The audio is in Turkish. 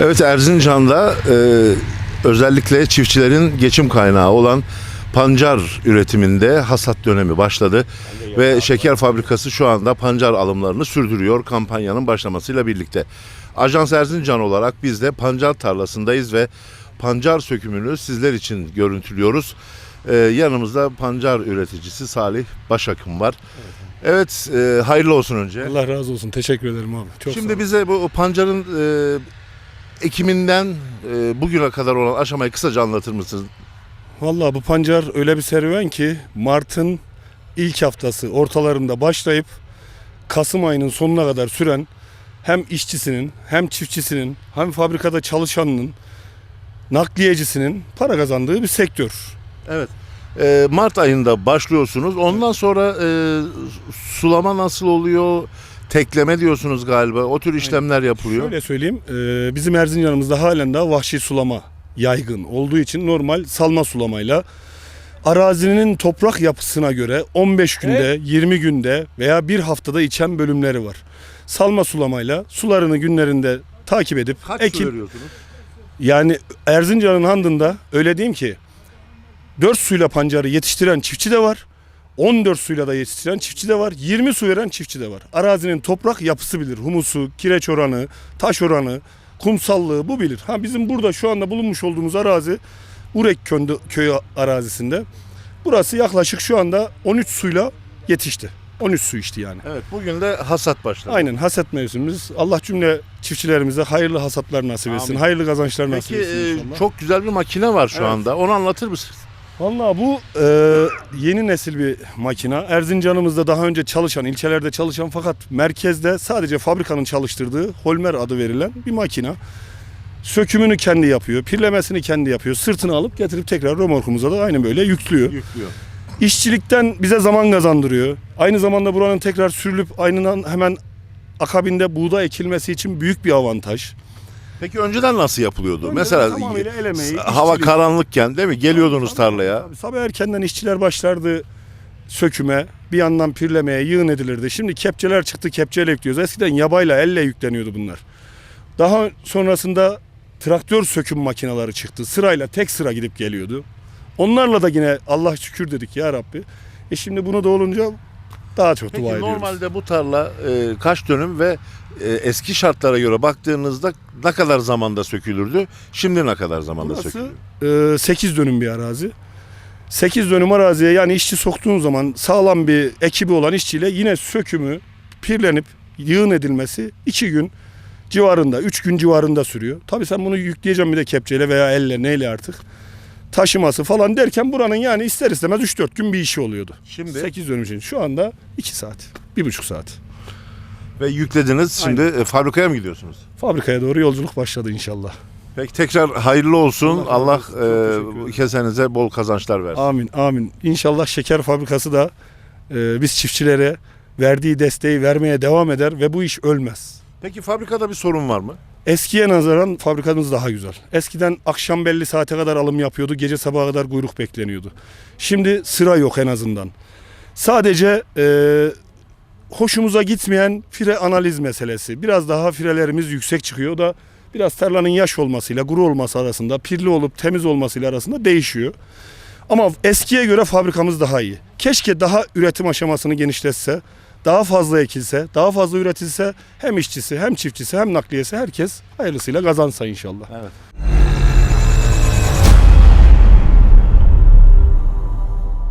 Evet Erzincan'da e, özellikle çiftçilerin geçim kaynağı olan pancar üretiminde hasat dönemi başladı ve şeker fabrikası şu anda pancar alımlarını sürdürüyor kampanyanın başlamasıyla birlikte. Ajans Erzincan olarak biz de pancar tarlasındayız ve pancar sökümünü sizler için görüntülüyoruz. E, yanımızda pancar üreticisi Salih Başakın var. Evet, e, hayırlı olsun önce. Allah razı olsun. Teşekkür ederim abi. Çok Şimdi sağ ol. bize bu pancarın e, ekiminden e, bugüne kadar olan aşamayı kısaca anlatır mısınız? Vallahi bu pancar öyle bir serüven ki Mart'ın ilk haftası ortalarında başlayıp Kasım ayının sonuna kadar süren hem işçisinin hem çiftçisinin hem fabrikada çalışanının nakliyecisinin para kazandığı bir sektör. Evet. E, Mart ayında başlıyorsunuz. Ondan sonra e, sulama nasıl oluyor? Tekleme diyorsunuz galiba. O tür işlemler yapılıyor. Şöyle söyleyeyim e, bizim Erzincan'ımızda halen daha vahşi sulama yaygın olduğu için normal salma sulamayla arazinin toprak yapısına göre 15 günde, 20 günde veya bir haftada içen bölümleri var. Salma sulamayla sularını günlerinde takip edip Kaç su ekim veriyorsunuz? yani Erzincan'ın handında öyle diyeyim ki 4 suyla pancarı yetiştiren çiftçi de var. 14 suyla da yetiştiren çiftçi de var. 20 su veren çiftçi de var. Arazinin toprak yapısı bilir. Humusu, kireç oranı, taş oranı, kumsallığı bu bilir. Ha bizim burada şu anda bulunmuş olduğumuz arazi Urek köyü, köyü arazisinde. Burası yaklaşık şu anda 13 suyla yetişti. 13 su içti yani. Evet. Bugün de hasat başladı. Aynen hasat mevsimimiz. Allah cümle çiftçilerimize hayırlı hasatlar nasip etsin. Amin. Hayırlı kazançlar nasip Peki etsin e, inşallah. çok güzel bir makine var şu Evet. anda. Onu anlatır mısınız? Vallahi bu e, yeni nesil bir makina. Erzincan'ımızda daha önce çalışan, ilçelerde çalışan fakat merkezde sadece fabrikanın çalıştırdığı Holmer adı verilen bir makina. Sökümünü kendi yapıyor, pirlemesini kendi yapıyor. Sırtını alıp getirip tekrar römorkumuza da aynı böyle yüklüyor. Yüklüyor. İşçilikten bize zaman kazandırıyor. Aynı zamanda buranın tekrar sürülüp aynından hemen akabinde buğday ekilmesi için büyük bir avantaj. Peki önceden nasıl yapılıyordu? Önceden Mesela tamamıyla el emeği, hava işçilik. karanlıkken değil mi? Geliyordunuz tarlaya. Tabii, sabah erkenden işçiler başlardı söküme, bir yandan pirlemeye, yığın edilirdi. Şimdi kepçeler çıktı, kepçeyle yüklüyoruz. Eskiden yabayla, elle yükleniyordu bunlar. Daha sonrasında traktör söküm makineleri çıktı. Sırayla tek sıra gidip geliyordu. Onlarla da yine Allah şükür dedik ya Rabbi. E şimdi bunu da olunca daha çok Peki dua ediyoruz. normalde bu tarla e, kaç dönüm ve e, eski şartlara göre baktığınızda ne kadar zamanda sökülürdü? Şimdi ne kadar zamanda Burası sökülüyor? e, 8 dönüm bir arazi. 8 dönüm araziye yani işçi soktuğun zaman sağlam bir ekibi olan işçiyle yine sökümü pirlenip yığın edilmesi 2 gün civarında 3 gün civarında sürüyor. Tabii sen bunu yükleyeceğim bir de kepçeyle veya elle neyle artık taşıması falan derken buranın yani ister istemez 3-4 gün bir işi oluyordu. Şimdi 8 dönüm için şu anda 2 saat 1,5 saat. ve yüklediniz. Şimdi e, fabrikaya mı gidiyorsunuz? Fabrikaya doğru yolculuk başladı inşallah. Peki tekrar hayırlı olsun. Allah Allah, e, kesenize bol kazançlar versin. Amin amin. İnşallah şeker fabrikası da e, biz çiftçilere verdiği desteği vermeye devam eder ve bu iş ölmez. Peki fabrikada bir sorun var mı? Eskiye nazaran fabrikamız daha güzel. Eskiden akşam belli saate kadar alım yapıyordu, gece sabaha kadar kuyruk bekleniyordu. Şimdi sıra yok en azından. Sadece e, hoşumuza gitmeyen fire analiz meselesi. Biraz daha firelerimiz yüksek çıkıyor. Da biraz tarlanın yaş olmasıyla, kuru olması arasında, pirli olup temiz olmasıyla arasında değişiyor. Ama eskiye göre fabrikamız daha iyi. Keşke daha üretim aşamasını genişletse, daha fazla ekilse, daha fazla üretilse hem işçisi hem çiftçisi hem nakliyesi herkes hayırlısıyla kazansa inşallah. Evet.